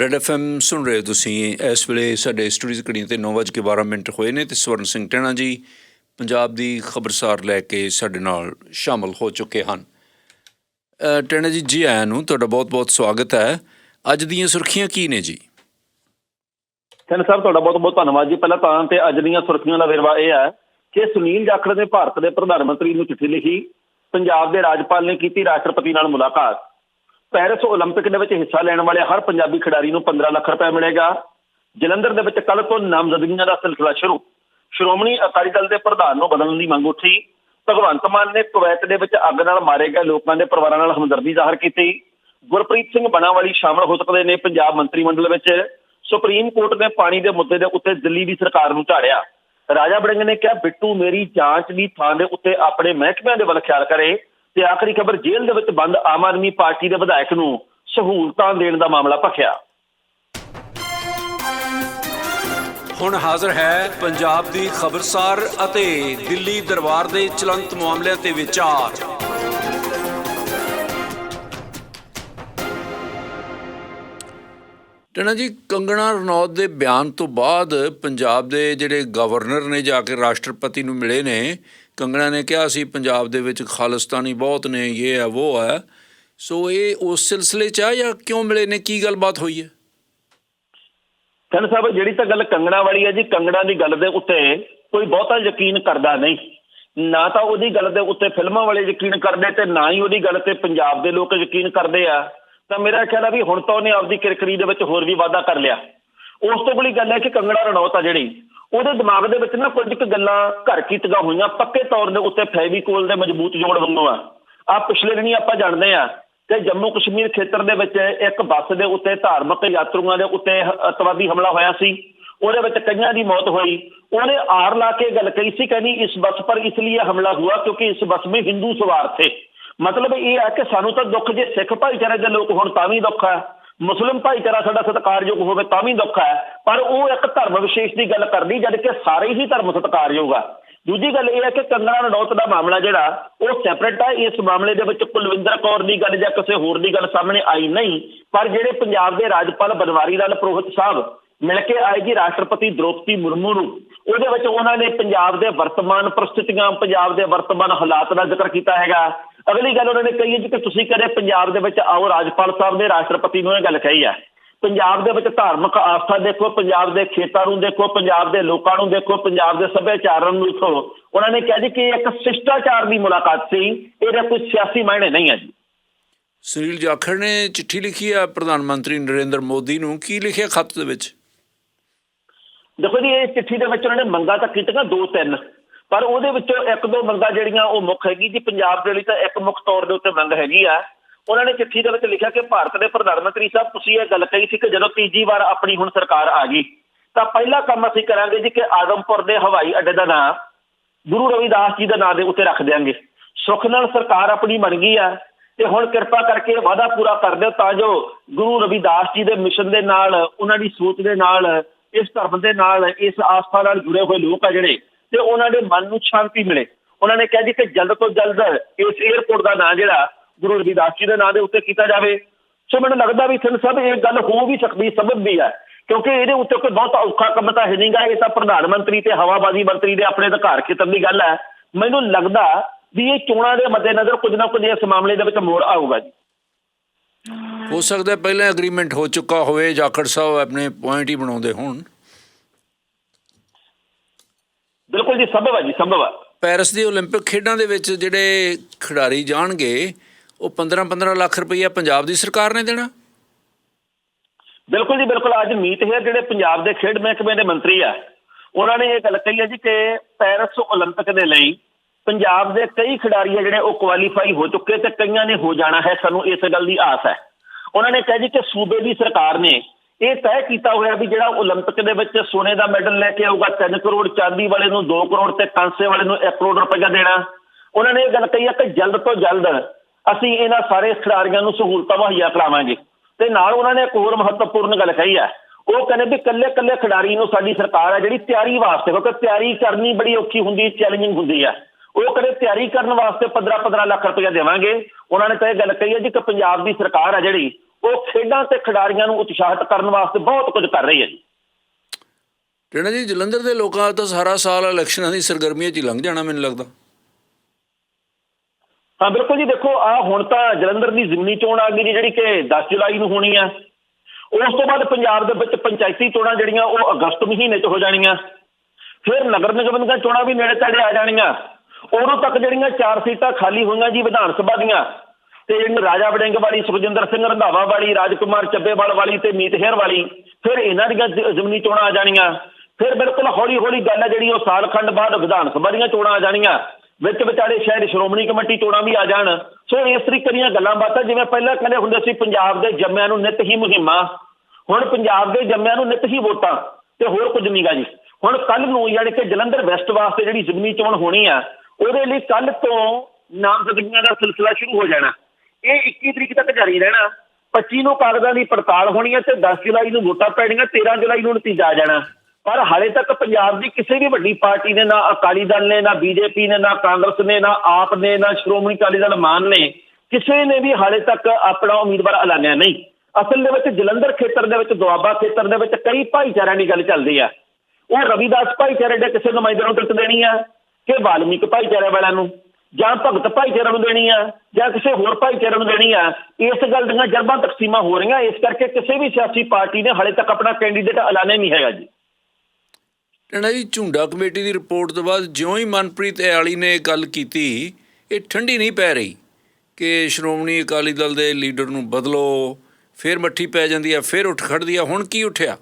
Red FM ਸੁਣ ਰਹੇ ਹੋ ਤੁਸੀਂ। ਇਸ ਵੇਲੇ ਸਾਡੇ ਸਟੂਡੀਓ ਘੜੀਆਂ ਤੇ 9:12 ਮਿੰਟ ਹੋਏ ਨੇ ਤੇ ਸਵਰਨ ਸਿੰਘ ਟੈਣਾ ਜੀ ਪੰਜਾਬ ਦੀ ਖਬਰਸਾਰ ਲੈ ਕੇ ਸਾਡੇ ਨਾਲ ਸ਼ਾਮਲ ਹੋ ਚੁੱਕੇ ਹਨ। ਟੈਣਾ ਜੀ ਜੀ ਆਇਆਂ ਨੂੰ ਤੁਹਾਡਾ ਬਹੁਤ-ਬਹੁਤ ਸਵਾਗਤ ਹੈ। ਅੱਜ ਦੀਆਂ ਸੁਰਖੀਆਂ ਕੀ ਨੇ ਜੀ? ਸੈਨ ਸਾਹਿਬ, ਤੁਹਾਡਾ ਬਹੁਤ ਬਹੁਤ ਧੰਨਵਾਦ ਜੀ। ਪਹਿਲਾਂ ਤਾਂ ਤੇ ਅੱਜ ਦੀਆਂ ਸੁਰਖੀਆਂ ਦਾ ਵੇਰਵਾ ਇਹ ਹੈ ਕਿ ਸੁਨੀਲ ਜਾਖੜ ਨੇ ਭਾਰਤ ਦੇ ਪ੍ਰਧਾਨ ਮੰਤਰੀ ਨੂੰ ਚਿੱਠੀ ਲਿਖੀ। ਪੰਜਾਬ ਦੇ ਰਾਜਪਾਲ ਨੇ ਕੀਤੀ ਰਾਸ਼ਟਰਪਤੀ ਨਾਲ ਮੁਲਾਕਾਤ। ਪੈਰਿਸ 올림픽 ਦੇ ਵਿੱਚ ਹਿੱਸਾ ਲੈਣ ਵਾਲੇ ਹਰ ਪੰਜਾਬੀ ਖਿਡਾਰੀ ਨੂੰ 15 ਲੱਖ ਰੁਪਏ ਮਿਲੇਗਾ ਜਲੰਧਰ ਦੇ ਵਿੱਚ ਕੱਲ ਤੋਂ ਨਾਮਜ਼ਦਗੀਆਂ ਦਾ ਸਿਲਸਿਲਾ ਸ਼ੁਰੂ ਸ਼੍ਰੋਮਣੀ ਅਕਾਲੀ ਦਲ ਦੇ ਪ੍ਰਧਾਨ ਨੂੰ ਬਦਲਣ ਦੀ ਮੰਗ ਉੱਠੀ ਭਗਵੰਤ ਮਾਨ ਨੇ ਕੁਵੈਤ ਦੇ ਵਿੱਚ ਅੱਗ ਨਾਲ ਮਾਰੇ ਗਏ ਲੋਕਾਂ ਦੇ ਪਰਿਵਾਰਾਂ ਨਾਲ ਹਮਦਰਦੀ ਜ਼ਾਹਰ ਕੀਤੀ ਗੁਰਪ੍ਰੀਤ ਸਿੰਘ ਬਣਾਵਾਲੀ ਸ਼ਾਮਲ ਹੋ ਸਕਦੇ ਨੇ ਪੰਜਾਬ ਮੰਤਰੀ ਮੰਡਲ ਵਿੱਚ ਸੁਪਰੀਮ ਕੋਰਟ ਨੇ ਪਾਣੀ ਦੇ ਮੁੱਦੇ ਦੇ ਉੱਤੇ ਦਿੱਲੀ ਦੀ ਸਰਕਾਰ ਨੂੰ ਝਾੜਿਆ ਰਾਜਾ ਬੜਿੰਗ ਨੇ ਕਿਹਾ ਬਿੱਟੂ ਮੇਰੀ ਜਾਂਚ ਦੀ ਥਾਂ ਦੇ ਉੱਤੇ ਆਪਣੇ ਮਹਿਕਮਿਆਂ ਦੇ ਵੱਲ ਖਿਆਲ ਕਰੇ ਤੇ ਆਖਰੀ ਖਬਰ, ਜੇਲ੍ਹ ਦੇ ਵਿੱਚ ਬੰਦ ਆਮ ਆਦਮੀ ਪਾਰਟੀ ਦੇ ਵਿਧਾਇਕ ਨੂੰ ਸਹੂਲਤਾਂ ਦੇਣ ਦਾ ਮਾਮਲਾ ਭਖਿਆ। ਹੁਣ ਹਾਜ਼ਰ ਹੈ ਪੰਜਾਬ ਦੀ ਖਬਰਸਾਰ ਅਤੇ ਦਿੱਲੀ ਦਰਬਾਰ ਦੇ ਚਲੰਤ ਮਾਮਲਿਆਂ ਤੇ ਵਿਚਾਰ। ਟਣਾ ਜੀ, ਕੰਗਣਾ ਰਣੌਤ ਦੇ ਬਿਆਨ ਤੋਂ ਬਾਅਦ ਪੰਜਾਬ ਦੇ ਜਿਹੜੇ ਗਵਰਨਰ ਨੇ ਜਾ ਕੇ ਰਾਸ਼ਟਰਪਤੀ ਨੂੰ ਮਿਲੇ ਨੇ, ਕੰਗਣਾ ਨੇ ਕਿਹਾ ਸੀ ਪੰਜਾਬ ਦੇ ਵਿੱਚ ਖਾਲਿਸਤਾਨੀ ਬਹੁਤ ਨੇ, ਇਹ ਹੈ, ਉਹ ਹੈ। ਸੋ ਇਹ ਉਸ ਸਿਲਸਿਲੇ ਚ ਆ ਜਾਂ ਕਿਉਂ ਮਿਲੇ ਨੇ? ਕੀ ਗੱਲਬਾਤ ਹੋਈ ਹੈ? ਕਹਿੰਦੇ ਸਾਹਿਬ, ਜਿਹੜੀ ਤਾਂ ਗੱਲ ਕੰਗਣਾ ਵਾਲੀ ਹੈ ਜੀ, ਕੰਗਣਾ ਦੀ ਗੱਲ ਦੇ ਉੱਤੇ ਕੋਈ ਬਹੁਤਾ ਯਕੀਨ ਕਰਦਾ ਨਹੀਂ। ਨਾ ਤਾਂ ਉਹਦੀ ਗੱਲ ਦੇ ਉੱਤੇ ਫਿਲਮਾਂ ਵਾਲੇ ਯਕੀਨ ਕਰਦੇ ਤੇ ਨਾ ਹੀ ਉਹਦੀ ਗੱਲ ਤੇ ਪੰਜਾਬ ਦੇ ਲੋਕ ਯਕੀਨ ਕਰਦੇ ਆ। ਤਾਂ ਮੇਰਾ ਖਿਆਲ ਆ ਵੀ ਹੁਣ ਤਾਂ ਉਹਨੇ ਆਪਦੀ ਕਿਰਕਰੀ ਦੇ ਵਿੱਚ ਹੋਰ ਵੀ ਵਾਅਦਾ ਕਰ ਲਿਆ। ਉਸ ਤੋਂ ਬੜੀ ਗੱਲ ਹੈ ਕਿ ਕੰਗੜਾ ਰਣੌਤ ਆ ਜਿਹੜੀ, ਉਹਦੇ ਦਿਮਾਗ ਦੇ ਵਿੱਚ ਨਾ ਕੁਝ ਕੁ ਗੱਲਾਂ ਘਰ ਕੀਤੀਆਂ ਹੋਈਆਂ, ਪੱਕੇ ਤੌਰ ਦੇ ਉੱਤੇ ਫੈਵੀਕੋਲ ਦੇ ਮਜ਼ਬੂਤ ਜੋੜ ਵੱਲੋਂ ਆ। ਆ ਪਿਛਲੇ ਦਿਨੀ ਆਪਾਂ ਜਾਣਦੇ ਆ ਕਿ ਜੰਮੂ ਕਸ਼ਮੀਰ ਖੇਤਰ ਦੇ ਵਿੱਚ ਇੱਕ ਬੱਸ ਦੇ ਉੱਤੇ ਧਾਰਮਿਕ ਯਾਤਰੂਆਂ ਦੇ ਉੱਤੇ ਹ- ਅੱਤਵਾਦੀ ਹਮਲਾ ਹੋਇਆ ਸੀ। ਉਹਦੇ ਵਿੱਚ ਕਈਆਂ ਦੀ ਮੌਤ ਹੋਈ। ਉਹਨੇ ਆਰ ਲਾ ਕੇ ਗੱਲ ਕਹੀ ਸੀ, ਕਹਿੰਦੀ ਇਸ ਬੱਸ ਪਰ ਇਸ ਲਈ ਹਮਲਾ ਹੁਆ ਕਿਉਂਕਿ ਇਸ ਬੱਸ ਵਿੱਚ ਹਿੰਦੂ ਸਵਾਰ ਥੇ। ਮਤਲਬ ਇਹ ਹੈ ਕਿ ਸਾਨੂੰ ਤਾਂ ਦੁੱਖ ਜੇ ਸਿੱਖ ਭਾਈਚਾਰੇ ਦੇ ਲੋਕ ਹੋਣ ਤਾਂ ਵੀ ਦੁੱਖ ਹੈ। ਮੁਸਲਿਮ ਭਾਈਚਾਰਾ ਸਾਡਾ ਸਤਿਕਾਰਯੋਗ ਹੋਵੇ ਤਾਂ ਵੀ ਦੁੱਖ ਹੈ। ਪਰ ਉਹ ਇੱਕ ਧਰਮ ਵਿਸ਼ੇਸ਼ ਦੀ ਗੱਲ ਕਰਦੀ, ਜਦ ਕਿ ਸਾਰੇ ਹੀ ਧਰਮ ਸਤਿਕਾਰਯੋਗ ਆ। ਦੂਜੀ ਗੱਲ ਇਹ ਹੈ ਕਿ ਕੰਗਣਾ ਰਣੌਤ ਦਾ ਮਾਮਲਾ ਜਿਹੜਾ, ਉਹ ਸੈਪਰੇਟ ਹੈ ਇਸ ਮਾਮਲੇ ਦੇ ਵਿੱਚ ਕੁਲਵਿੰਦਰ ਕੌਰ ਦੀ ਗੱਲ ਜਾਂ ਕਿਸੇ ਹੋਰ ਦੀ ਗੱਲ ਸਾਹਮਣੇ ਆਈ ਨਹੀਂ। ਪਰ ਜਿਹੜੇ ਪੰਜਾਬ ਦੇ ਰਾਜਪਾਲ ਬਨਵਾਰੀ ਲਾਲ ਪ੍ਰੋਹਿਤ ਸਾਹਿਬ ਮਿਲ ਕੇ ਆਏ ਜੀ ਰਾਸ਼ਟਰਪਤੀ ਦ੍ਰੋਪਦੀ ਮੁਰਮੂ ਨੂੰ, ਉਹਦੇ ਵਿੱਚ ਉਹਨਾਂ ਨੇ ਪੰਜਾਬ ਦੇ ਵਰਤਮਾਨ ਪਰਿਸਥਿਤੀਆਂ, ਪੰਜਾਬ ਦੇ ਵਰਤਮਾਨ ਹਾਲਾਤ ਦਾ ਜ਼ਿਕਰ ਕੀਤਾ ਹੈਗਾ। ਅਗਲੀ ਗੱਲ ਉਹਨਾਂ ਨੇ ਕਹੀ ਹੈ ਜੀ ਕਿ ਤੁਸੀਂ ਕਦੇ ਪੰਜਾਬ ਦੇ ਵਿੱਚ ਆਓ ਰਾਜਪਾਲ ਸਾਹਿਬ ਨੇ ਰਾਸ਼ਟਰਪਤੀ ਨੂੰ ਇਹ ਗੱਲ ਕਹੀ ਹੈ। ਪੰਜਾਬ ਦੇ ਵਿੱਚ ਧਾਰਮਿਕ ਆਸਥਾ ਦੇਖੋ ਪੰਜਾਬ ਦੇ ਖੇਤਾਂ ਨੂੰ ਦੇਖੋ ਪੰਜਾਬ ਦੇ ਲੋਕਾਂ ਨੂੰ ਦੇਖੋ ਪੰਜਾਬ ਦੇ ਸੱਭਿਆਚਾਰ ਨੂੰ ਦੇਖੋ। ਉਹਨਾਂ ਨੇ ਕਿਹਾ ਜੀ ਕਿ ਇੱਕ ਸ਼ਿਸ਼ਟਾਚਾਰ ਦੀ ਮੁਲਾਕਾਤ ਸੀ ਇਹਦਾ ਕੋਈ ਸਿਆਸੀ ਮਾਇਨੇ ਨਹੀਂ ਹੈ ਜੀ। ਸੁਨੀਲ ਜਾਖੜ ਨੇ ਚਿੱਠੀ ਲਿਖੀ ਹੈ ਪ੍ਰਧਾਨ ਮੰਤਰੀ ਨਰਿੰਦਰ ਮੋਦੀ ਨੂੰ ਕੀ ਲਿਖਿਆ ਖੱਤ ਦੇ ਵਿੱਚ? ਦੇਖੋ ਜੀ ਇਹ ਚਿੱਠੀ ਦੇ ਵਿੱਚ ਉਹਨਾਂ ਨੇ ਮੰਗਾਂ ਤਾਂ ਕੀਤੀਆਂ ਦੋ ਤਿੰਨ। ਪਰ ਉਹਦੇ ਵਿੱਚੋਂ ਇੱਕ ਦੋ ਮੰਗਾਂ ਜਿਹੜੀਆਂ ਉਹ ਮੁੱਖ ਹੈਗੀ ਜੀ, ਪੰਜਾਬ ਦੇ ਲਈ ਤਾਂ ਇੱਕ ਮੁੱਖ ਤੌਰ ਦੇ ਉੱਤੇ ਮੰਗ ਹੈਗੀ ਆ। ਉਹਨਾਂ ਨੇ ਚਿੱਠੀ ਦੇ ਵਿੱਚ ਲਿਖਿਆ ਕਿ ਭਾਰਤ ਦੇ ਪ੍ਰਧਾਨ ਮੰਤਰੀ ਸਾਹਿਬ, ਤੁਸੀਂ ਇਹ ਗੱਲ ਕਹੀ ਸੀ ਕਿ ਜਦੋਂ ਤੀਜੀ ਵਾਰ ਆਪਣੀ ਹੁਣ ਸਰਕਾਰ ਆ ਗਈ, ਤਾਂ ਪਹਿਲਾ ਕੰਮ ਅਸੀਂ ਕਰਾਂਗੇ ਜੀ ਕਿ ਆਦਮਪੁਰ ਦੇ ਹਵਾਈ ਅੱਡੇ ਦਾ ਨਾਮ ਗੁਰੂ ਰਵਿਦਾਸ ਜੀ ਦੇ ਨਾਂ ਦੇ ਉੱਤੇ ਰੱਖ ਦਿਆਂਗੇ। ਸੁਖ ਨਾਲ ਸਰਕਾਰ ਆਪਣੀ ਬਣ ਗਈ ਆ ਤੇ ਹੁਣ ਕਿਰਪਾ ਕਰਕੇ ਵਾਅਦਾ ਪੂਰਾ ਕਰ ਦਿਓ ਤਾਂ ਜੋ ਗੁਰੂ ਰਵਿਦਾਸ ਜੀ ਦੇ ਮਿਸ਼ਨ ਦੇ ਨਾਲ, ਉਹਨਾਂ ਦੀ ਸੋਚ ਦੇ ਨਾਲ, ਇਸ ਧਰਮ ਦੇ ਨਾਲ, ਇਸ ਆਸਥਾ ਨਾਲ ਜੁੜੇ ਹੋਏ ਲੋਕ ਆ ਜਿਹੜੇ ਤੇ ਉਹਨਾਂ ਦੇ ਮਨ ਨੂੰ ਸ਼ਾਂਤੀ ਮਿਲੇ। ਉਹਨਾਂ ਨੇ ਕਿਹਾ ਜੀ ਕਿ ਜਲਦ ਤੋਂ ਜਲਦ ਇਸ 에ਅਰਪੋਰਟ ਦਾ ਨਾਂ ਜਿਹੜਾ ਗੁਰੂ ਰਵਿਦਾਸ ਜੀ ਦੇ ਨਾਂ ਦੇ ਉੱਤੇ ਕੀਤਾ ਜਾਵੇ। ਸੋ ਮੈਨੂੰ ਲੱਗਦਾ ਵੀ ਸਿੰਘ ਸਾਹਿਬ ਇਹ ਗੱਲ ਹੋ ਵੀ ਸਕਦੀ ਸਬਬ ਵੀ ਹੈ। ਕਿਉਂਕਿ ਇਹਦੇ ਉੱਤੇ ਕੋਈ ਬਹੁਤ ਔਖਾ ਕੰਮ ਤਾਂ ਹੈ ਨਹੀਂਗਾ। ਇਹ ਤਾਂ ਪ੍ਰਧਾਨ ਮੰਤਰੀ ਤੇ ਹਵਾਬਾਜ਼ੀ ਮੰਤਰੀ ਦੇ ਆਪਣੇ ਅਧਿਕਾਰ ਖੇਤਰ ਦੀ ਗੱਲ ਹੈ। ਮੈਨੂੰ ਲੱਗਦਾ ਵੀ ਇਹ ਚੋਣਾਂ ਦੇ ਮੱਦੇਨਜ਼ਰ ਕੁਝ ਨਾ ਕੁਝ ਇਸ ਮਾਮਲੇ ਦੇ ਵਿੱਚ ਮੋੜ ਆਊਗਾ ਜੀ। ਹੋ ਸਕਦਾ ਪਹਿਲਾਂ ਐਗਰੀਮੈਂਟ ਹੋ ਚੁੱਕਾ ਹੋਵੇ ਜਾਖੜ ਸਾਹਿਬ ਆਪਣੇ ਪੁਆਇੰਟ ਹੀ ਬਣਾਉਂਦੇ ਹੋਣ। ਬਿਲਕੁਲ ਜੀ ਸੰਭਵ ਹੈ ਜੀ ਸੰਭਵ ਹੈ ਪੈਰਿਸ ਦੀ 올림픽 ਖੇਡਾਂ ਦੇ ਵਿੱਚ ਜਿਹੜੇ ਖਿਡਾਰੀ ਜਾਣਗੇ ਉਹ 15-15 ਲੱਖ ਰੁਪਈਆ ਪੰਜਾਬ ਦੀ ਸਰਕਾਰ ਨੇ ਦੇਣਾ ਬਿਲਕੁਲ ਜੀ ਬਿਲਕੁਲ ਅੱਜ ਮੀਤ ਹੈ ਜਿਹੜੇ ਪੰਜਾਬ ਦੇ ਖੇਡ ਮਹਿਕਮੇ ਦੇ ਮੰਤਰੀ ਆ ਉਹਨਾਂ ਨੇ ਇਹ ਗੱਲ ਕਹੀ ਹੈ ਜੀ ਕਿ ਪੈਰਿਸ 올림픽 ਦੇ ਲਈ ਪੰਜਾਬ ਦੇ ਕਈ ਖਿਡਾਰੀ ਆ ਜਿਹੜੇ ਉਹ ਕੁਆਲੀਫਾਈ ਹੋ ਚੁੱਕੇ ਤੇ ਕਈਆਂ ਨੇ ਹੋ ਜਾਣਾ ਹੈ ਸਾਨੂੰ ਇਸ ਗੱਲ ਦੀ ਆਸ ਹੈ ਉਹਨਾਂ ਨੇ ਕਿਹਾ ਜੀ ਕਿ ਸੂਬੇ ਦੀ ਸਰਕਾਰ ਨੇ ਇਹ ਤੈਅ ਕੀਤਾ ਹੋਇਆ ਵੀ ਜਿਹੜਾ 올림픽 ਦੇ ਵਿੱਚ ਸੋਨੇ ਦਾ ਮੈਡਲ ਲੈ ਕੇ ਆਊਗਾ 3 ਕਰੋੜ ਚਾਂਦੀ ਵਾਲੇ ਨੂੰ 2 ਕਰੋੜ ਤੇ ਕਾਂਸੇ ਵਾਲੇ ਨੂੰ 1 ਕਰੋੜ ਰੁਪਏ ਦੇਣਾ ਉਹਨਾਂ ਨੇ ਇਹ ਗੱਲ ਕਹੀ ਹੈ ਕਿ ਜਲਦ ਤੋਂ ਜਲਦ ਅਸੀਂ ਇਹਨਾਂ ਸਾਰੇ ਖਿਡਾਰੀਆਂ ਨੂੰ ਸਹੂਲਤਾਂ ਮੁਹੱਈਆ ਕਰਾਵਾਂਗੇ ਤੇ ਨਾਲ ਉਹਨਾਂ ਨੇ ਇੱਕ ਹੋਰ ਮਹੱਤਵਪੂਰਨ ਗੱਲ ਕਹੀ ਹੈ ਉਹ ਕਹਿੰਦੇ ਵੀ ਕੱਲੇ ਕੱਲੇ ਖਿਡਾਰੀ ਨੂੰ ਸਾਡੀ ਸਰਕਾਰ ਹੈ ਜਿਹੜੀ ਤਿਆਰੀ ਵਾਸਤੇ ਕਿਉਂਕਿ ਤਿਆਰੀ ਕਰਨੀ ਬੜੀ ਔਖੀ ਹੁੰਦੀ ਹੈ ਚੈਲੰਜਿੰਗ ਹੁੰਦੀ ਹੈ ਉਹ ਕਦੇ ਤਿਆਰੀ ਕਰਨ ਵਾਸਤੇ 15-15 ਲੱਖ ਰੁਪਏ ਦੇਵਾਂਗੇ ਉਹਨਾਂ ਨੇ ਤਾਂ ਇਹ ਗੱਲ ਕਹੀ ਹੈ ਜੀ ਕਿ ਪੰਜਾਬ ਦੀ ਸਰਕਾਰ ਆ ਜਿਹੜੀ ਉਹ ਖੇਡਾਂ ਤੇ ਖਿਡਾਰੀਆਂ ਨੂੰ ਉਤਸ਼ਾਹਿਤ ਕਰਨ ਵਾਸਤੇ ਬਹੁਤ ਕੁਝ ਕਰ ਰਹੀ ਹੈ ਜੀ। ਜੀ ਜਲੰਧਰ ਦੇ ਲੋਕਾਂ ਦਾ ਤਾਂ ਸਾਰਾ ਸਾਲ ਇਲੈਕਸ਼ਨਾਂ ਦੀ ਸਰਗਰਮੀਆਂ 'ਚ ਹੀ ਲੰਘ ਜਾਣਾ ਮੈਨੂੰ ਲੱਗਦਾ। ਹਾਂ ਬਿਲਕੁਲ ਜੀ ਦੇਖੋ ਆ ਹੁਣ ਤਾਂ ਜਲੰਧਰ ਦੀ ਜ਼ਿਮਨੀ ਚੋਣ ਆ ਗਈ ਜੀ ਜਿਹੜੀ ਕਿ 10 ਜੁਲਾਈ ਨੂੰ ਹੋਣੀ ਆ। ਉਸ ਤੋਂ ਬਾਅਦ ਪੰਜਾਬ ਦੇ ਵਿੱਚ ਪੰਚਾਇਤੀ ਚੋਣਾਂ ਜਿਹੜੀਆਂ ਉਹ ਅਗਸਤ ਮਹੀਨੇ 'ਚ ਹੋ ਜਾਣੀਆਂ। ਫਿਰ ਨਗਰ ਨਿਗਮ ਦੀਆਂ ਚੋਣਾਂ ਵੀ ਨੇੜੇ ਤੇੜੇ ਆ ਜਾਣੀਆਂ। ਉਦੋਂ ਤੱਕ ਜਿਹੜੀਆਂ ਚਾਰ ਸੀਟਾਂ ਖਾਲੀ ਹੋਈਆਂ ਜੀ ਵਿਧਾਨ ਸਭਾ ਦੀਆਂ ਤੇ ਜਿਹੜੀ ਰਾਜਾ ਵੜਿੰਗ ਵਾਲੀ, ਸੁਖਜਿੰਦਰ ਸਿੰਘ ਰੰਧਾਵਾ ਵਾਲੀ, ਰਾਜਕੁਮਾਰ ਚੱਬੇਵਾਲ ਵਾਲੀ ਤੇ ਮੀਤ ਹੇਰ ਵਾਲੀ, ਫਿਰ ਇਹਨਾਂ ਦੀਆਂ ਜ਼- ਜ਼ਿਮਨੀ ਚੋਣਾਂ ਆ ਜਾਣੀਆਂ। ਫਿਰ ਬਿਲਕੁਲ ਹੌਲੀ ਹੌਲੀ ਗੱਲ ਹੈ ਜਿਹੜੀ ਉਹ ਸਾਲ ਖੰਡ ਬਾਅਦ ਵਿਧਾਨ ਸਭਾ ਦੀਆਂ ਚੋਣਾਂ ਆ ਜਾਣੀਆਂ। ਵਿੱਚ ਵਿਚਾਲੇ ਸ਼ਾਇਦ ਸ਼੍ਰੋਮਣੀ ਕਮੇਟੀ ਚੋਣਾਂ ਵੀ ਆ ਜਾਣ। ਸੋ ਇਸ ਤਰੀਕੇ ਦੀਆਂ ਗੱਲਾਂ ਬਾਤਾਂ ਜਿਵੇਂ ਪਹਿਲਾਂ ਕਹਿੰਦੇ ਹੁੰਦੇ ਸੀ, ਪੰਜਾਬ ਦੇ ਜੰਮਿਆਂ ਨੂੰ ਨਿਤ ਹੀ ਮੁਹਿੰਮਾਂ। ਹੁਣ ਪੰਜਾਬ ਦੇ ਜੰਮਿਆਂ ਨੂੰ ਨਿਤ ਹੀ ਵੋਟਾਂ। ਤੇ ਹੋਰ ਕੁਝ ਨਹੀਂਗਾ ਜੀ। ਹੁਣ ਕੱਲ ਨੂੰ ਯਾਨੀ ਕਿ ਜਲੰਧਰ ਵੈਸਟ ਵਾਸਤੇ ਜਿਹੜੀ ਜ਼ਿਮਨੀ ਚੋਣ ਹੋਣੀ ਆ, ਉਹਦੇ ਲਈ ਕੱਲ ਤੋਂ ਨਾਮਜ਼ਦਗੀਆਂ ਦਾ ਸਿਲਸਿਲਾ ਸ਼ੁਰੂ ਹੋ ਜਾਣਾ। ਇਹ 21 ਤਰੀਕ ਤੱਕ ਜਾਰੀ ਰਹਿਣਾ। 25 ਨੂੰ ਕਾਗਜ਼ਾਂ ਦੀ ਪੜਤਾਲ ਹੋਣੀ ਹੈ ਤੇ 10 ਜੁਲਾਈ ਨੂੰ ਵੋਟਾਂ ਪੈਣੀਆਂ 13 ਜੁਲਾਈ ਨੂੰ ਨਤੀਜਾ ਆ ਜਾਣਾ। ਪਰ ਹਾਲੇ ਤੱਕ ਪੰਜਾਬ ਦੀ ਕਿਸੇ ਵੀ ਵੱਡੀ ਪਾਰਟੀ ਨੇ ਨਾ ਅਕਾਲੀ ਦਲ ਨੇ, ਨਾ ਬੀਜੇਪੀ ਨੇ, ਨਾ ਕਾਂਗਰਸ ਨੇ, ਨਾ ਆਪ ਨੇ, ਨਾ ਸ਼੍ਰੋਮਣੀ ਅਕਾਲੀ ਦਲ ਮਾਨ ਨੇ, ਕਿਸੇ ਨੇ ਵੀ ਹਾਲੇ ਤੱਕ ਆਪਣਾ ਉਮੀਦਵਾਰ ਐਲਾਨਿਆ ਨਹੀਂ। ਅਸਲ ਦੇ ਵਿੱਚ ਜਲੰਧਰ ਖੇਤਰ ਦੇ ਵਿੱਚ, ਦੁਆਬਾ ਖੇਤਰ ਦੇ ਵਿੱਚ ਕਈ ਭਾਈਚਾਰਿਆਂ ਦੀ ਗੱਲ ਚੱਲਦੀ ਆ। ਉਹ ਰਵਿਦਾਸ ਭਾਈਚਾਰੇ ਦੇ ਕਿਸੇ ਨੁਮਾਇੰਦੇ ਨੂੰ ਟਿਕਟ ਦੇਣੀ ਆ ਕਿ ਵਾਲਮੀਕ ਭਾਈਚਾਰੇ ਵਾਲਿਆਂ ਨੂੰ? ਜਾਂ ਭਗਤ ਭਾਈਚਾਰੇ ਨੂੰ ਦੇਣੀ ਆ ਜਾਂ ਕਿਸੇ ਹੋਰ ਭਾਈਚਾਰੇ ਨੂੰ ਦੇਣੀ ਆ ਇਸ ਗੱਲ ਦੀਆਂ ਜਰਬਾਂ ਤਕਸੀਮਾਂ ਹੋ ਰਹੀਆਂ ਇਸ ਕਰਕੇ ਕਿਸੇ ਵੀ ਸਿਆਸੀ ਪਾਰਟੀ ਨੇ ਹਾਲੇ ਤੱਕ ਆਪਣਾ ਕੈਂਡੀਡੇਟ ਐਲਾਨੇ ਨਹੀਂ ਹੈਗਾ ਜੀ। ਟੈਣਾ ਜੀ ਝੁੰਡਾ ਕਮੇਟੀ ਦੀ ਰਿਪੋਰਟ ਤੋਂ ਬਾਅਦ ਜਿਉਂ ਹੀ ਮਨਪ੍ਰੀਤ ਇਆਲੀ ਨੇ ਇਹ ਗੱਲ ਕੀਤੀ ਇਹ ਠੰਡੀ ਨਹੀਂ ਪੈ ਰਹੀ ਕਿ ਸ਼੍ਰੋਮਣੀ ਅਕਾਲੀ ਦਲ ਦੇ ਲੀਡਰ ਨੂੰ ਬਦਲੋ ਫਿਰ ਮੱਠੀ ਪੈ ਜਾਂਦੀ ਹੈ ਫਿਰ ਉੱਠ ਖੜਦੀ ਹੈ ਹੁਣ ਕੀ ਉੱਠਿਆ?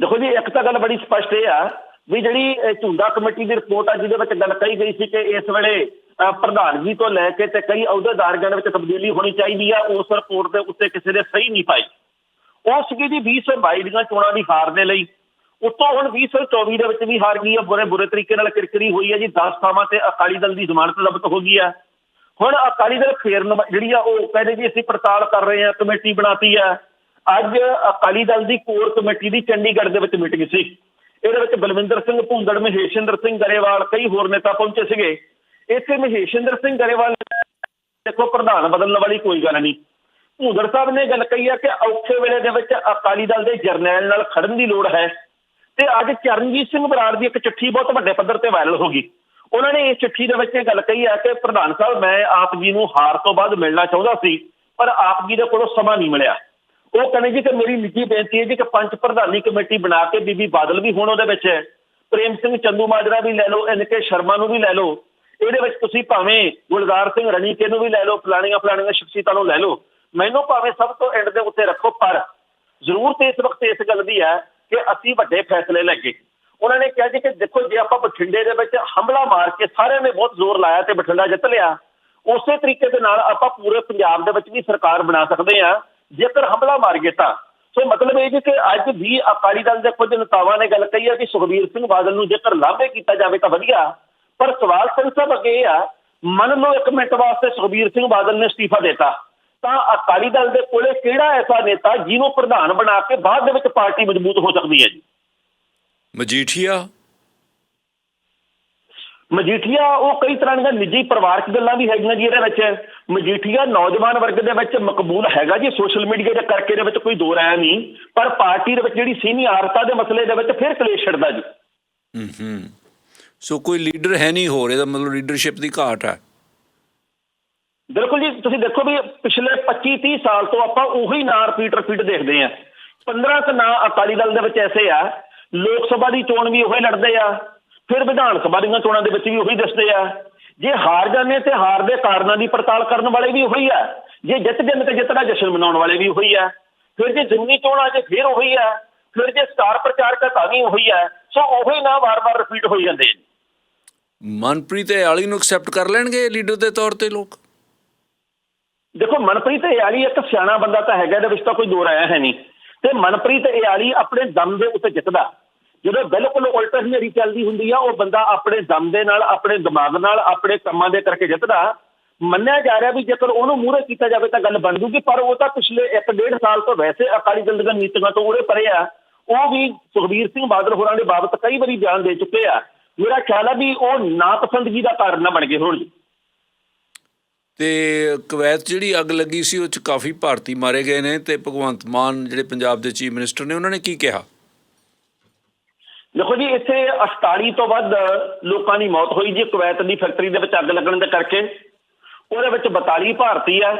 ਦੇਖੋ ਜੀ ਇੱਕ ਤਾਂ ਗੱਲ ਬੜੀ ਸਪਸ਼ਟ ਇਹ ਆ ਵੀ ਜਿਹੜੀ ਅਹ, ਝੁੰਡਾ ਕਮੇਟੀ ਦੀ ਰਿਪੋਰਟ ਆ ਜਿਹਦੇ ਵਿੱਚ ਗੱਲ ਕਹੀ ਗਈ ਸੀ ਕਿ ਇਸ ਵੇਲੇ ਅਹ, ਪ੍ਰਧਾਨਗੀ ਤੋਂ ਲੈ ਕੇ ਤੇ ਕਈ ਅਹੁਦੇਦਾਰੀਆਂ ਦੇ ਵਿੱਚ ਤਬਦੀਲੀ ਹੋਣੀ ਚਾਹੀਦੀ ਆ ਉਸ ਰਿਪੋਰਟ ਦੇ ਉੱਤੇ ਕਿਸੇ ਦੇ ਸਹੀ ਨਹੀਂ ਪਾਈ। ਉਹ ਸੀਗੀ ਜੀ 2022 ਦੀਆਂ ਚੋਣਾਂ ਦੀ ਹਾਰ ਦੇ ਲਈ। ਉੱਤੋਂ ਹੁਣ 2024 ਦੇ ਵਿੱਚ ਵੀ ਹਾਰ ਗਈ ਆ ਬੁਰੇ ਬੁਰੇ ਤਰੀਕੇ ਨਾਲ ਕਿਰਕਰੀ ਹੋਈ ਹੈ ਜੀ 10 ਥਾਵਾਂ ਤੇ ਅਕਾਲੀ ਦਲ ਦੀ ਜ਼ਮਾਨਤ ਜ਼ਬਤ ਹੋ ਗਈ ਆ। ਹੁਣ ਅਕਾਲੀ ਦਲ ਫੇਰ ਜਿਹੜੀ ਆ ਉਹ ਕਹਿੰਦੇ ਜੀ ਅਸੀਂ ਪੜਤਾਲ ਕਰ ਰਹੇ ਹਾਂ ਕਮੇਟੀ ਬਣਾਤੀ ਆ। ਅੱਜ ਅਕਾਲੀ ਦਲ ਦੀ ਕੋਰ ਕਮੇਟੀ ਦੀ ਚੰਡੀਗੜ੍ਹ ਦੇ ਵਿੱਚ ਮੀਟਿੰਗ ਸੀ। ਇਹਦੇ ਵਿੱਚ ਬਲਵਿੰਦਰ ਸਿੰਘ ਭੁੰਦੜ, ਮਹੇਸ਼ਿੰਦਰ ਸਿੰਘ ਗਰੇਵਾਲ, ਕਈ ਹੋਰ ਨੇਤਾ ਪਹੁੰਚੇ ਸੀਗੇ। ਇੱਥੇ ਮਹੇਸ਼ਿੰਦਰ ਸਿੰਘ ਗਰੇਵਾਲ ਦੇਖੋ, ਪ੍ਰਧਾਨ ਬਦਲਣ ਵਾਲੀ ਕੋਈ ਗੱਲ ਨਹੀਂ। ਭੁੰਦੜ ਸਾਹਿਬ ਨੇ ਗੱਲ ਕਹੀ ਹੈ ਕਿ ਔਖੇ ਵੇਲੇ ਦੇ ਵਿੱਚ ਅਕਾਲੀ ਦਲ ਦੇ ਜਰਨੈਲ ਨਾਲ ਖੜਨ ਦੀ ਲੋੜ ਹੈ। ਤੇ ਅੱਜ ਚਰਨਜੀਤ ਸਿੰਘ ਬਰਾੜ ਦੀ ਇੱਕ ਚਿੱਠੀ ਬਹੁਤ ਵੱਡੇ ਪੱਧਰ ਤੇ ਵਾਇਰਲ ਹੋ ਗਈ। ਉਹਨਾਂ ਨੇ ਇਸ ਚਿੱਠੀ ਦੇ ਵਿੱਚ ਇਹ ਗੱਲ ਕਹੀ ਹੈ ਕਿ ਪ੍ਰਧਾਨ ਸਾਹਿਬ, ਮੈਂ ਆਪ ਜੀ ਨੂੰ ਹਾਰ ਤੋਂ ਬਾਅਦ ਮਿਲਣਾ ਚਾਹੁੰਦਾ ਸੀ, ਪਰ ਆਪ ਜੀ ਦੇ ਕੋਲੋਂ ਸਮਾਂ ਨਹੀਂ ਮਿਲਿਆ। ਉਹ ਕਹਿੰਦੇ ਜੀ ਕਿ ਮੇਰੀ ਨਿੱਜੀ ਬੇਨਤੀ ਹੈ ਜੀ ਕਿ ਪੰਜ ਪ੍ਰਧਾਨੀ ਕਮੇਟੀ ਬਣਾ ਕੇ ਬੀਬੀ ਬਾਦਲ ਵੀ ਹੁਣ ਉਹਦੇ ਵਿੱਚ ਹੈ। ਪ੍ਰੇਮ ਸਿੰਘ ਚੰਦੂ ਮਾਜਰਾ ਵੀ ਲੈ ਲਓ, ਐਨ ਕੇ ਸ਼ਰਮਾ ਨੂੰ ਵੀ ਲੈ ਲਓ। ਇਹਦੇ ਵਿੱਚ ਤੁਸੀਂ ਭਾਵੇਂ ਗੁਲਜ਼ਾਰ ਸਿੰਘ ਰਣੀਕੇ ਨੂੰ ਵੀ ਲੈ ਲਓ, ਫਲਾਣੀਆਂ ਫਲਾਣੀਆਂ ਸ਼ਖਸੀਅਤਾਂ ਨੂੰ ਲੈ ਲਓ। ਮੈਨੂੰ ਭਾਵੇਂ ਸਭ ਤੋਂ ਐਂਡ ਦੇ ਉੱਤੇ ਰੱਖੋ, ਪਰ ਜ਼ਰੂਰਤ ਇਸ ਵਕਤ ਇਸ ਗੱਲ ਦੀ ਹੈ ਕਿ ਅਸੀਂ ਵੱਡੇ ਫੈਸਲੇ ਲੈ ਕੇ। ਉਹਨਾਂ ਨੇ ਕਿਹਾ ਜੀ ਕਿ ਦੇਖੋ, ਜੇ ਆਪਾਂ ਬਠਿੰਡੇ ਦੇ ਵਿੱਚ ਹਮਲਾ ਮਾਰ ਕੇ ਸਾਰਿਆਂ ਨੇ ਬਹੁਤ ਜ਼ੋਰ ਲਾਇਆ ਤੇ ਬਠਿੰਡਾ ਜਿੱਤ ਲਿਆ, ਉਸੇ ਤਰੀਕੇ ਦੇ ਨਾਲ ਆਪਾਂ ਪੂਰੇ ਪੰਜਾਬ ਦੇ ਵਿੱਚ ਵੀ ਸਰਕਾਰ ਬਣਾ ਸਕਦੇ ਆ ਜੇਕਰ ਹਮਲਾ ਮਾਰ ਗਏ ਤਾਂ। ਸੋ ਮਤਲਬ ਇਹ ਕਿ ਅੱਜ ਵੀ ਅਕਾਲੀ ਦਲ ਦੇ ਕੁਝ ਨੇਤਾਵਾਂ ਨੇ ਗੱਲ ਕਹੀ ਹੈ ਕਿ ਸੁਖਬੀਰ ਸਿੰਘ ਬਾਦਲ ਨੂੰ ਜੇਕਰ ਲਾਭੇ ਕੀਤਾ ਜਾਵੇ ਤਾਂ ਵਧੀਆ। ਪਰ ਸਵਾਲ ਸਿੰਘ ਸਾਹਿਬ ਅੱਗੇ ਇਹ ਆ, ਮੰਨ ਲਓ ਇੱਕ ਮਿੰਟ ਵਾਸਤੇ ਸੁਖਬੀਰ ਸਿੰਘ ਬਾਦਲ ਨੇ ਅਸਤੀਫਾ ਦਿੱਤਾ, ਤਾਂ ਅਕਾਲੀ ਦਲ ਦੇ ਕੋਲੇ ਕਿਹੜਾ ਐਸਾ ਨੇਤਾ ਜਿਹਨੂੰ ਪ੍ਰਧਾਨ ਬਣਾ ਕੇ ਬਾਅਦ ਦੇ ਵਿੱਚ ਪਾਰਟੀ ਮਜ਼ਬੂਤ ਹੋ ਸਕਦੀ ਹੈ ਜੀ? ਮਜੀਠੀਆ ਮਜੀਠੀਆ ਉਹ ਕਈ ਤਰ੍ਹਾਂ ਦੀਆਂ ਨਿੱਜੀ ਪਰਿਵਾਰਕ ਗੱਲਾਂ ਵੀ ਹੈਗੀਆਂ ਜੀ ਇਹਦੇ ਵਿੱਚ। ਮਜੀਠੀਆ ਨੌਜਵਾਨ ਵਰਗ ਦੇ ਵਿੱਚ ਮਕਬੂਲ ਹੈਗਾ ਜੀ ਸੋਸ਼ਲ ਮੀਡੀਆ ਦੇ ਕਰਕੇ ਦੇ ਵਿੱਚ ਕੋਈ ਦੋ ਰਾਇਆ ਨਹੀਂ। ਪਰ ਪਾਰਟੀ ਦੇ ਵਿੱਚ ਜਿਹੜੀ ਸੀਨੀਅਰਤਾ ਦੇ ਮਸਲੇ ਦੇ ਵਿੱਚ ਫਿਰ ਕਲੇਸ਼ ਛਿੜਦਾ ਜੀ। ਹੂੰ ਹੂੰ। ਸੋ ਕੋਈ ਲੀਡਰ ਹੈ ਨਹੀਂ ਹੋ ਰਿਹਾ ਮਤਲਬ ਲੀਡਰਸ਼ਿਪ ਦੀ ਘਾਟ ਹੈ ਬਿਲਕੁਲ ਜੀ ਤੁਸੀਂ ਦੇਖੋ ਵੀ ਪਿਛਲੇ 25 30 ਸਾਲ ਤੋਂ ਆਪਾਂ ਉਹੀ ਨਾਂ ਰਿਪੀਟ ਰਿਪੀਟ ਦੇਖਦੇ ਆ 15 ਕ ਨਾਂ ਅਕਾਲੀ ਦਲ ਦੇ ਵਿੱਚ ਐਸੇ ਆ। ਲੋਕ ਸਭਾ ਦੀ ਚੋਣ ਵੀ ਉਹੀ ਲੜਦੇ ਆ। ਫਿਰ ਵਿਧਾਨ ਸਭਾ ਦੀਆਂ ਚੋਣਾਂ ਦੇ ਵਿੱਚ ਵੀ ਉਹੀ ਦੱਸਦੇ ਆ। ਜੇ ਹਾਰ ਜਾਂਦੇ ਤੇ ਹਾਰ ਦੇ ਕਾਰਨਾਂ ਦੀ ਪੜਤਾਲ ਕਰਨ ਵਾਲੇ ਵੀ ਉਹੀ ਆ। ਜੇ ਜਿੱਤ ਜਾਂਦੇ ਤੇ ਜਿੱਤ ਦਾ ਜਸ਼ਨ ਮਨਾਉਣ ਵਾਲੇ ਵੀ ਉਹੀ ਆ। ਫਿਰ ਜੇ ਜ਼ਿਮਨੀ ਚੋਣਾਂ 'ਚ ਫਿਰ ਉਹੀ ਆ। ਫਿਰ ਜੇ ਸਟਾਰ ਪ੍ਰਚਾਰਕ ਆ ਤਾਂ ਵੀ ਉਹੀ ਆ। ਸੋ ਉਹੀ ਨਾਂ ਵਾਰ-ਵਾਰ ਰਿਪੀਟ ਹੋਈ ਜਾਂਦੇ ਆ ਮਨਪ੍ਰੀਤ ਇਆਲੀ ਨੂੰ ਐਕਸੈਪਟ ਕਰ ਲੈਣਗੇ ਲੀਡਰ ਦੇ ਤੌਰ ਤੇ ਲੋਕ? ਦੇਖੋ ਮਨਪ੍ਰੀਤ ਇਆਲੀ ਇੱਕ ਸਿਆਣਾ ਬੰਦਾ ਤਾਂ ਹੈਗਾ ਇਹਦੇ ਵਿੱਚ ਤਾਂ ਕੋਈ ਦੋ ਰਾਇਆ ਹੈ ਨਹੀਂ। ਤੇ ਮਨਪ੍ਰੀਤ ਇਆਲੀ ਆਪਣੇ ਦਮ ਦੇ ਉੱਤੇ ਜਿੱਤਦਾ। ਜਦੋਂ ਬਿਲਕੁਲ ਉਲਟ ਹਨੇਰੀ ਚੱਲਦੀ ਹੁੰਦੀ ਆ, ਉਹ ਬੰਦਾ ਆਪਣੇ ਦਮ ਦੇ ਨਾਲ, ਆਪਣੇ ਦਿਮਾਗ ਨਾਲ, ਆਪਣੇ ਕੰਮਾਂ ਦੇ ਕਰਕੇ ਜਿੱਤਦਾ। ਮੰਨਿਆ ਜਾ ਰਿਹਾ ਵੀ ਜੇਕਰ ਉਹਨੂੰ ਮੂਹਰੇ ਕੀਤਾ ਜਾਵੇ ਤਾਂ ਗੱਲ ਬਣ ਜੂਗੀ, ਪਰ ਉਹ ਤਾਂ ਪਿਛਲੇ 1.5 ਸਾਲ ਤੋਂ ਵੈਸੇ ਅਕਾਲੀ ਦਲ ਦੀਆਂ ਨੀਤੀਆਂ ਤੋਂ ਉਰੇ ਪਰੇ ਆ। ਉਹ ਵੀ ਸੁਖਬੀਰ ਸਿੰਘ ਬਾਦਲ ਹੋਰਾਂ ਦੇ ਬਾਬਤ ਕਈ ਵਾਰੀ ਬਿਆਨ ਦੇ ਚੁੱਕੇ ਆ। ਮੇਰਾ ਖਿਆਲ ਆ ਵੀ ਉਹ ਨਾਪਸੰਦਗੀ ਦਾ ਕਾਰਨ ਨਾ ਬਣ ਗਏ ਹੋਣ ਜੀ। ਤੇ ਕਵੈਤ ਜਿਹੜੀ ਅੱਗ ਲੱਗੀ ਸੀ, ਉਹ ਚ ਕਾਫੀ ਭਾਰਤੀ ਮਾਰੇ ਗਏ ਨੇ ਤੇ ਭਗਵੰਤ ਮਾਨ, ਜਿਹੜੇ ਪੰਜਾਬ ਦੇ ਚੀਫ ਮਿਨਿਸਟਰ ਨੇ, ਉਹਨਾਂ ਨੇ ਕੀ ਕਿਹਾ? ਦੇਖੋ ਜੀ ਇੱਥੇ 48 ਤੋਂ ਵੱਧ ਲੋਕਾਂ ਦੀ ਮੌਤ ਹੋਈ ਜੀ ਕੁਵੈਤ ਦੀ ਫੈਕਟਰੀ ਦੇ ਵਿੱਚ ਅੱਗ ਲੱਗਣ ਦੇ ਕਰਕੇ। ਉਹਦੇ ਵਿੱਚ 42 ਭਾਰਤੀ ਆ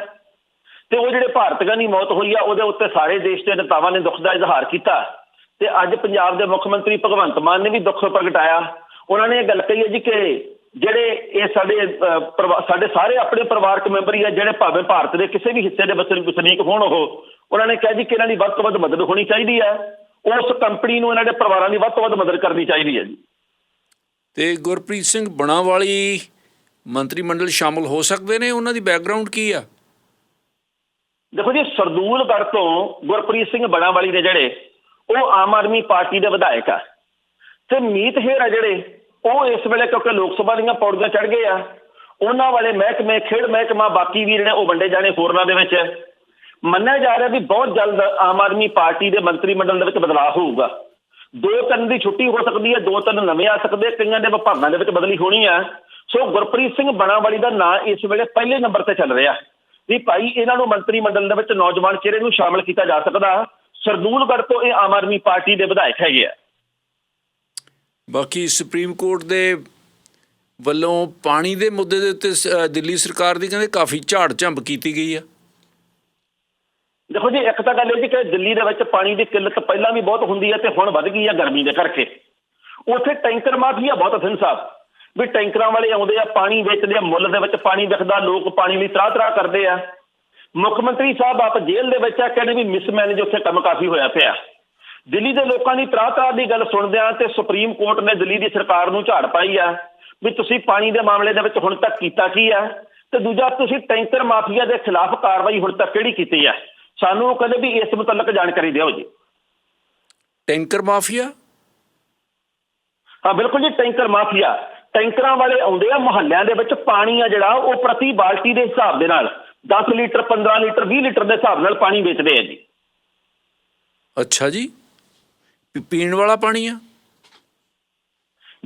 ਤੇ ਉਹ ਜਿਹੜੇ ਭਾਰਤੀਆਂ ਦੀ ਮੌਤ ਹੋਈ ਆ ਉਹਦੇ ਉੱਤੇ ਸਾਰੇ ਦੇਸ਼ ਦੇ ਨੇਤਾਵਾਂ ਨੇ ਦੁੱਖ ਦਾ ਇਜ਼ਹਾਰ ਕੀਤਾ। ਤੇ ਅੱਜ ਪੰਜਾਬ ਦੇ ਮੁੱਖ ਮੰਤਰੀ ਭਗਵੰਤ ਮਾਨ ਨੇ ਵੀ ਦੁੱਖ ਪ੍ਰਗਟਾਇਆ। ਉਹਨਾਂ ਨੇ ਇਹ ਗੱਲ ਕਹੀ ਹੈ ਜੀ ਕਿ ਜਿਹੜੇ ਇਹ ਸਾਡੇ ਅਹ, ਸਾਡੇ ਸਾਰੇ ਆਪਣੇ ਪਰਿਵਾਰਕ ਮੈਂਬਰ ਹੀ ਆ ਜਿਹੜੇ ਭਾਵੇਂ ਭਾਰਤ ਦੇ ਕਿਸੇ ਵੀ ਹਿੱਸੇ ਦੇ ਵਸਨ ਵਸਨੀਕ ਹੋਣ ਉਹ ਉਹਨਾਂ ਨੇ ਕਿਹਾ ਜੀ ਕਿ ਇਹਨਾਂ ਦੀ ਵੱਧ ਤੋਂ ਵੱਧ ਮਦਦ ਹੋਣੀ ਚਾਹੀਦੀ ਹੈ ਉਸ ਕੰਪਨੀ ਨੂੰ ਇਹਨਾਂ ਦੇ ਪਰਿਵਾਰਾਂ ਦੀ ਵੱਧ ਤੋਂ ਵੱਧ ਮਦਦ ਕਰਨੀ ਚਾਹੀਦੀ ਹੈ ਜੀ। ਤੇ ਗੁਰਪ੍ਰੀਤ ਸਿੰਘ ਬਣਾ ਵਾਲੀ ਮੰਤਰੀ ਮੰਡਲ ਸ਼ਾਮਲ ਹੋ ਸਕਦੇ ਨੇ? ਉਹਨਾਂ ਦੀ ਬੈਕਗ੍ਰਾਉਂਡ ਕੀ ਆ? ਦੇਖੋ ਜੀ ਸਰਦੂਲਗੜ੍ਹ ਤੋਂ ਗੁਰਪ੍ਰੀਤ ਸਿੰਘ ਬਣਾਵਾਲੀ ਦੇ ਜਿਹੜੇ ਉਹ ਆਮ ਆਦਮੀ ਪਾਰਟੀ ਦੇ ਵਿਧਾਇਕ ਆ। ਤੇ ਮੀਤ ਹੇਰ ਆ ਜਿਹੜੇ ਉਹ ਇਸ ਵੇਲੇ ਕਿਉਂਕਿ ਲੋਕ ਸਭਾ ਦੀਆਂ ਪੌੜੀਆਂ ਚੜ ਗਏ ਆ ਉਹਨਾਂ ਵਾਲੇ ਮਹਿਕਮੇ ਖੇਡ ਮਹਿਕਮਾ ਬਾਕੀ ਵੀ ਜਿਹੜੇ ਉਹ ਵੰਡੇ ਜਾਣੇ ਹੋਰਨਾਂ ਦੇ ਵਿੱਚ। ਮੰਨਿਆ ਜਾ ਰਿਹਾ ਵੀ ਬਹੁਤ ਜਲਦ ਆਮ ਆਦਮੀ ਪਾਰਟੀ ਦੇ ਮੰਤਰੀ ਮੰਡਲ ਦੇ ਵਿੱਚ ਬਦਲਾਅ ਹੋਊਗਾ। ਦੋ ਤਿੰਨ ਦੀ ਛੁੱਟੀ ਹੋ ਸਕਦੀ ਹੈ, ਦੋ ਤਿੰਨ ਨਵੇਂ ਆ ਸਕਦੇ, ਕਈਆਂ ਦੇ ਵਿਭਾਗਾਂ ਦੇ ਵਿੱਚ ਬਦਲੀ ਹੋਣੀ ਆ। ਸੋ ਗੁਰਪ੍ਰੀਤ ਸਿੰਘ ਬਣਾਵਾਲੀ ਦਾ ਨਾਂ ਇਸ ਵੇਲੇ ਪਹਿਲੇ ਨੰਬਰ ਤੇ ਚੱਲ ਰਿਹਾ। ਵੀ ਭਾਈ, ਇਹਨਾਂ ਨੂੰ ਮੰਤਰੀ ਮੰਡਲ ਦੇ ਵਿੱਚ ਨੌਜਵਾਨ ਚਿਹਰੇ ਨੂੰ ਸ਼ਾਮਲ ਕੀਤਾ ਜਾ ਸਕਦਾ। ਸਰਦੂਲਗੜ੍ਹ ਤੋਂ ਇਹ ਆਮ ਆਦਮੀ ਪਾਰਟੀ ਦੇ ਵਿਧਾਇਕ ਹੈਗੇ ਆ। ਬਾਕੀ ਸੁਪਰੀਮ ਕੋਰਟ ਦੇ ਵੱਲੋਂ ਪਾਣੀ ਦੇ ਮੁੱਦੇ ਦੇ ਉੱਤੇ ਦਿੱਲੀ ਸਰਕਾਰ ਦੀ ਕਹਿੰਦੇ ਕਾਫੀ ਝਾੜ ਝੰਬ ਕੀਤੀ ਗਈ ਆ। ਦੇਖੋ ਜੀ, ਇੱਕ ਤਾਂ ਗੱਲ ਇਹ ਜੀ ਕਿ ਦਿੱਲੀ ਦੇ ਵਿੱਚ ਪਾਣੀ ਦੀ ਕਿੱਲਤ ਪਹਿਲਾਂ ਵੀ ਬਹੁਤ ਹੁੰਦੀ ਹੈ ਤੇ ਹੁਣ ਵੱਧ ਗਈ ਹੈ ਗਰਮੀ ਦੇ ਕਰਕੇ। ਉੱਥੇ ਟੈਂਕਰ ਮਾਫੀਆ ਬਹੁਤ ਥਿੰਨ ਸਾਹਿਬ। ਵੀ ਟੈਂਕਰਾਂ ਵਾਲੇ ਆਉਂਦੇ ਆ, ਪਾਣੀ ਵੇਚਦੇ ਆ, ਮੁੱਲ ਦੇ ਵਿੱਚ ਪਾਣੀ ਵਿਕਦਾ ਲੋਕ ਪਾਣੀ ਲਈ ਤਰਾਹ ਤਰਾਹ ਕਰਦੇ ਆ। ਮੁੱਖ ਮੰਤਰੀ ਸਾਹਿਬ, ਆਪ ਜੇਲ੍ਹ ਦੇ ਵਿੱਚ ਆ, ਕਹਿੰਦੇ ਵੀ ਮਿਸਮੈਨੇਜ ਉੱਥੇ ਕੰਮ ਕਾਫੀ ਹੋਇਆ ਪਿਆ। ਦਿੱਲੀ ਦੇ ਲੋਕਾਂ ਦੀ ਤਰਾਹ ਤਰਾਹ ਦੀ ਗੱਲ ਸੁਣਦਿਆਂ ਤੇ ਸੁਪਰੀਮ ਕੋਰਟ ਨੇ ਦਿੱਲੀ ਦੀ ਸਰਕਾਰ ਨੂੰ ਝਾੜ ਪਾਈ ਆ ਵੀ ਤੁਸੀਂ ਪਾਣੀ ਦੇ ਮਾਮਲੇ ਦੇ ਵਿੱਚ ਹੁਣ ਤੱਕ ਕੀਤਾ ਕੀ ਆ? ਤੇ ਦੂਜਾ, ਤੁਸੀਂ ਟੈਂਕਰ ਮਾਫੀਆ ਦੇ ਖਿਲਾਫ ਕਾਰਵਾਈ ਹੁਣ ਤੱਕ ਕਿਹੜੀ ਕੀਤੀ ਆ? ਸਾਨੂੰ ਕਹਿੰਦੇ ਵੀ ਇਸ ਮੁਤਲਕ ਜਾਣਕਾਰੀ ਦਿਓ ਜੀ। Tanker mafia? ਹਾਂ ਬਿਲਕੁਲ ਜੀ ਟੈਂਕਰ ਮਾਫੀਆ। ਟੈਂਕਰਾਂ ਵਾਲੇ ਆਉਂਦੇ ਆ ਮੁਹੱਲਿਆਂ ਦੇ ਵਿੱਚ ਪਾਣੀ ਆ ਜਿਹੜਾ ਉਹ ਪ੍ਰਤੀ ਬਾਲਟੀ ਦੇ ਹਿਸਾਬ ਦੇ ਨਾਲ 10 ਲੀਟਰ 15 ਲੀਟਰ 20 ਲੀਟਰ ਦੇ ਹਿਸਾਬ ਨਾਲ ਪਾਣੀ ਵੇਚਦੇ ਆ ਜੀ। ਅੱਛਾ ਜੀ। ਪੀਣ ਵਾਲਾ ਪਾਣੀ ਆ?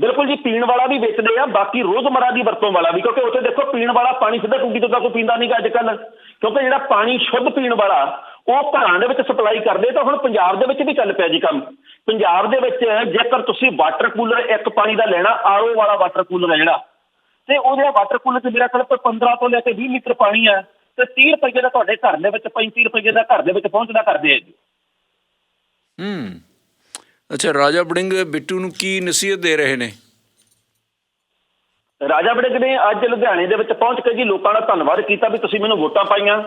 ਬਿਲਕੁਲ ਜੀ, ਪੀਣ ਵਾਲਾ ਵੀ ਵੇਚਦੇ ਆ, ਬਾਕੀ ਰੋਜ਼ਮਰਾ ਦੀ ਵਰਤੋਂ ਵਾਲਾ ਵੀ, ਕਿਉਂਕਿ ਉੱਥੇ ਦੇਖੋ ਪੀਣ ਵਾਲਾ ਪਾਣੀ ਸਿੱਧਾ ਟੂਟੀ ਤੋਂ ਤਾਂ ਕੋਈ ਪੀਂਦਾ ਨਹੀਂਗਾ ਅੱਜ ਕੱਲ ਕਿਉਂਕਿ ਜਿਹੜਾ ਪਾਣੀ ਸ਼ੁੱਧ ਪੀਣ ਵਾਲਾ, ਉਹ ਘਰਾਂ ਦੇ ਵਿੱਚ ਸਪਲਾਈ ਕਰਦੇ, ਤਾਂ ਹੁਣ ਪੰਜਾਬ ਦੇ ਵਿੱਚ ਵੀ ਚੱਲ ਪਿਆ ਜੀ ਕੰਮ। ਪੰਜਾਬ ਦੇ ਵਿੱਚ ਜੇਕਰ ਤੁਸੀਂ ਵਾਟਰ ਕੂਲਰ ਇੱਕ ਪਾਣੀ ਦਾ ਲੈਣਾ, ਆਰਓ ਵਾਲਾ ਵਾਟਰ ਕੂਲਰ ਹੈ ਜਿਹੜਾ, ਤੇ ਉਹਦੇ ਵਾਟਰ ਕੂਲਰ 'ਚ ਮੇਰਾ ਖਿਆਲ ਕੋਈ 15 ਤੋਂ ਲੈ ਕੇ 20 ਲੀਟਰ ਪਾਣੀ ਆ, ਤੇ 30 ਰੁਪਏ ਦਾ ਤੁਹਾਡੇ ਘਰ ਦੇ ਵਿੱਚ 35 ਰੁਪਏ ਦਾ ਘਰ ਦੇ ਵਿੱਚ ਪਹੁੰਚਦਾ ਕਰਦੇ ਆ ਜੀ। ਹੂੰ। ਅੱਛਾ, ਰਾਜਾ ਬੜਿੰਗ ਬਿੱਟੂ ਨੂੰ ਕੀ ਨਸੀਹਤ ਦੇ ਰਹੇ ਨੇ? ਰਾਜਾ ਵੜਿੰਗ ਨੇ ਅੱਜ ਲੁਧਿਆਣੇ ਦੇ ਵਿੱਚ ਪਹੁੰਚ ਕੇ ਜੀ ਲੋਕਾਂ ਦਾ ਧੰਨਵਾਦ ਕੀਤਾ ਵੀ ਤੁਸੀਂ ਮੈਨੂੰ ਵੋਟਾਂ ਪਾਈਆਂ।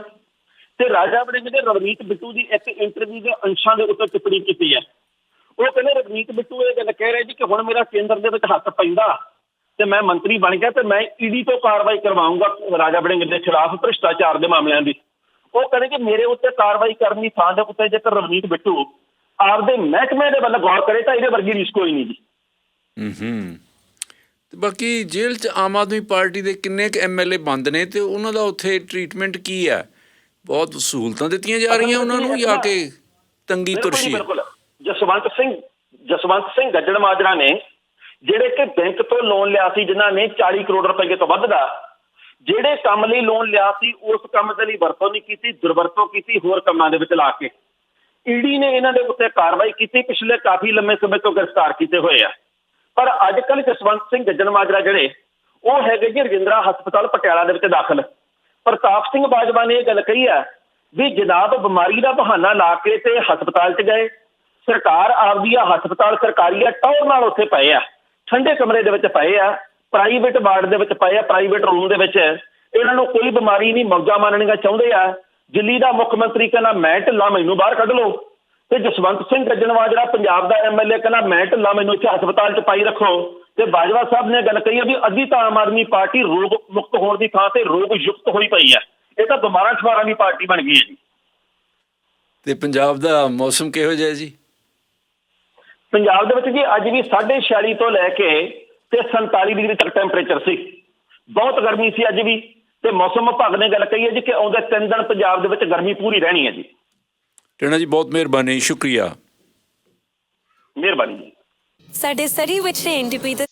ਤੇ ਰਾਜਾ ਵੜਿੰਗ ਨੇ ਰਵਨੀਤ ਬਿੱਟੂ ਦੀ ਇੱਕ ਇੰਟਰਵਿਊ ਦੇ ਅੰਸ਼ਾਂ ਦੇ ਉੱਤੇ ਟਿੱਪਣੀ ਕੀਤੀ ਹੈ। ਉਹ ਕਹਿੰਦੇ, ਰਵਨੀਤ ਬਿੱਟੂ, ਇਹ ਗੱਲ ਕਹਿ ਰਿਹਾ ਜੀ ਕਿ ਹੁਣ ਮੇਰਾ ਕੇਂਦਰ ਦੇ ਵਿੱਚ ਹੱਥ ਪੈਂਦਾ ਤੇ ਮੈਂ ਮੰਤਰੀ ਬਣ ਗਿਆ ਤੇ ਮੈਂ ਈਡੀ ਤੋਂ ਕਾਰਵਾਈ ਕਰਵਾਉਂਗਾ ਰਾਜਾ ਬੜਿੰਗ ਦੇ ਖਿਲਾਫ ਭ੍ਰਿਸ਼ਟਾਚਾਰ ਦੇ ਮਾਮਲਿਆਂ ਦੀ। ਉਹ ਕਹਿੰਦੇ ਕਿ ਮੇਰੇ ਉੱਤੇ ਕਾਰਵਾਈ ਕਰਨ ਦੀ ਥਾਂ ਦੇ ਉੱਤੇ ਜੇਕਰ ਰਵਨੀਤ ਬਿੱਟੂ ਆਪਦੇ ਮਹਿਕਮੇ ਦੇ ਵੱਲ ਗੌਰ ਕਰੇ ਤਾਂ ਇਹਦੇ ਵਰਗੀ ਰੀਸ ਕੋਈ ਨਹੀਂ ਜੀ। ਹੂੰ ਹੂੰ ਤੇ ਬਾਕੀ ਜੇਲ੍ਹ 'ਚ ਆਮ ਆਦਮੀ ਪਾਰਟੀ ਦੇ ਕਿੰਨੇ ਕੁ ਐਮਐਲਏ ਬੰਦ ਨੇ ਤੇ ਉਹਨਾਂ ਦਾ ਉੱਥੇ ਟ੍ਰੀਟਮੈਂਟ ਕੀ ਹੈ? ਬਹੁਤ ਸਹੂਲਤਾਂ ਦਿੱਤੀਆਂ ਜਾ ਰਹੀਆਂ ਉਹਨਾਂ ਨੂੰ ਜਾਂ ਕਿ ਤੰਗੀ ਤੁਰਸ਼ੀ? ਜਸਵੰਤ ਸਿੰਘ ਜਸਵੰਤ ਸਿੰਘ ਗੱਜਣ ਮਾਜਰਾ ਨੇ ਜਿਹੜੇ ਕਿ ਬੈਂਕ ਤੋਂ ਲੋਨ ਲਿਆ ਸੀ ਜਿਨ੍ਹਾਂ ਨੇ 40 ਕਰੋੜ ਰੁਪਏ ਤੋਂ ਵੱਧ ਦਾ ਜਿਹੜੇ ਕੰਮ ਲਈ ਲੋਨ ਲਿਆ ਸੀ ਉਸ ਕੰਮ ਦੇ ਲਈ ਵਰਤੋਂ ਨਹੀਂ ਕੀਤੀ ਦੁਰਵਰਤੋਂ ਕੀਤੀ ਹੋਰ ਕੰਮਾਂ ਦੇ ਵਿੱਚ ਲਾ ਕੇ। ਈਡੀ ਨੇ ਇਹਨਾਂ ਦੇ ਉੱਤੇ ਕਾਰਵਾਈ ਕੀਤੀ, ਪਿਛਲੇ ਕਾਫੀ ਲੰਮੇ ਸਮੇਂ ਤੋਂ ਗ੍ਰਿਫਤਾਰ ਕੀਤੇ ਹੋਏ ਆ। ਪਰ ਅੱਜ ਕੱਲ ਜਸਵੰਤ ਸਿੰਘ ਗੱਜਣ ਮਾਜਰਾ ਜਿਹੜੇ, ਉਹ ਹੈਗੇ ਜੀ ਰਜਿੰਦਰਾ ਹਸਪਤਾਲ ਪਟਿਆਲਾ ਦੇ ਵਿੱਚ ਦਾਖਲ। ਪ੍ਰਤਾਪ ਸਿੰਘ ਬਾਜਵਾ ਨੇ ਇਹ ਗੱਲ ਕਹੀ ਹੈ ਵੀ ਜਨਾਬ ਬਿਮਾਰੀ ਦਾ ਬਹਾਨਾ ਲਾ ਕੇ ਤੇ ਹਸਪਤਾਲ 'ਚ ਗਏ। ਸਰਕਾਰ ਆਪਦੀ ਆ ਹਸਪਤਾਲ ਸਰਕਾਰੀ ਆ, ਟੌਰ ਨਾਲ ਉੱਥੇ ਪਏ ਆ। ਠੰਡੇ ਕਮਰੇ ਦੇ ਵਿੱਚ ਪਏ ਆ, ਪ੍ਰਾਈਵੇਟ ਵਾਰਡ ਦੇ ਵਿੱਚ ਪਏ ਆ, ਪ੍ਰਾਈਵੇਟ ਰੂਮ ਦੇ ਵਿੱਚ। ਇਹਨਾਂ ਨੂੰ ਕੋਈ ਬਿਮਾਰੀ ਨਹੀਂ, ਮੌਜਾਂ ਮਾਣਨੀਆਂ ਚਾਹੁੰਦੇ ਆ। ਦਿੱਲੀ ਦਾ ਮੁੱਖ ਮੰਤਰੀ ਕਹਿੰਦਾ ਮੈਂ ਢਿੱਲਾ ਮੈਨੂੰ ਬਾਹਰ ਕੱਢ ਲਓ। ਤੇ ਜਸਵੰਤ ਸਿੰਘ ਗੱਜਣਵਾ ਜਿਹੜਾ ਪੰਜਾਬ ਦਾ ਐਮਐਲਏ ਕਹਿੰਦਾ ਮੈਂ ਢਿੱਲਾ ਮੈਨੂੰ ਇੱਥੇ ਹਸਪਤਾਲ 'ਚ ਪਾਈ ਰੱਖੋ। ਤੇ ਬਾਜਵਾ ਸਾਹਿਬ ਨੇ ਗੱਲ ਕਹੀ ਹੈ ਵੀ ਅੱਧੀ ਤਾਂ ਆਮ ਆਦਮੀ ਪਾਰਟੀ ਰੋਗ ਮੁਕਤ ਹੋਣ ਦੀ ਥਾਂ ਤੇ ਰੋਗ ਯੁਕਤ ਹੋਈ ਪਈ ਹੈ ਇਹ ਤਾਂ ਬਿਮਾਰਾਂ ਛਵਾਰਾਂ ਦੀ ਪਾਰਟੀ ਬਣ ਗਈ ਹੈ ਜੀ। ਤੇ ਪੰਜਾਬ ਦਾ ਮੌਸਮ ਕਿਹੋ ਜਿਹਾ ਜੀ? ਪੰਜਾਬ ਦੇ ਵਿੱਚ ਜੀ ਅੱਜ ਵੀ 46 ਤੋਂ ਲੈ ਕੇ ਤੇ 47 ਡਿਗਰੀ ਤੱਕ ਟੈਂਪਰੇਚਰ ਸੀ। ਬਹੁਤ ਗਰਮੀ ਸੀ ਅੱਜ ਵੀ। ਤੇ ਮੌਸਮ ਵਿਭਾਗ ਨੇ ਗੱਲ ਕਹੀ ਹੈ ਜੀ ਕਿ ਆਉਂਦੇ 3 ਦਿਨ ਪੰਜਾਬ ਦੇ ਵਿੱਚ ਗਰਮੀ ਪੂਰੀ ਰਹਿਣੀ ਹੈ ਜੀ। ਟਿੰਡਾ ਜੀ ਬਹੁਤ ਮਿਹਰਬਾਨੀ ਸ਼ੁਕਰੀਆ। ਮਿਹਰਬਾਨੀ ਜੀ। ਸਾਡੇ ਸਰੀ ਵਿੱਚ ਨੇ ਐਨਡੀਪੀ ਦਾ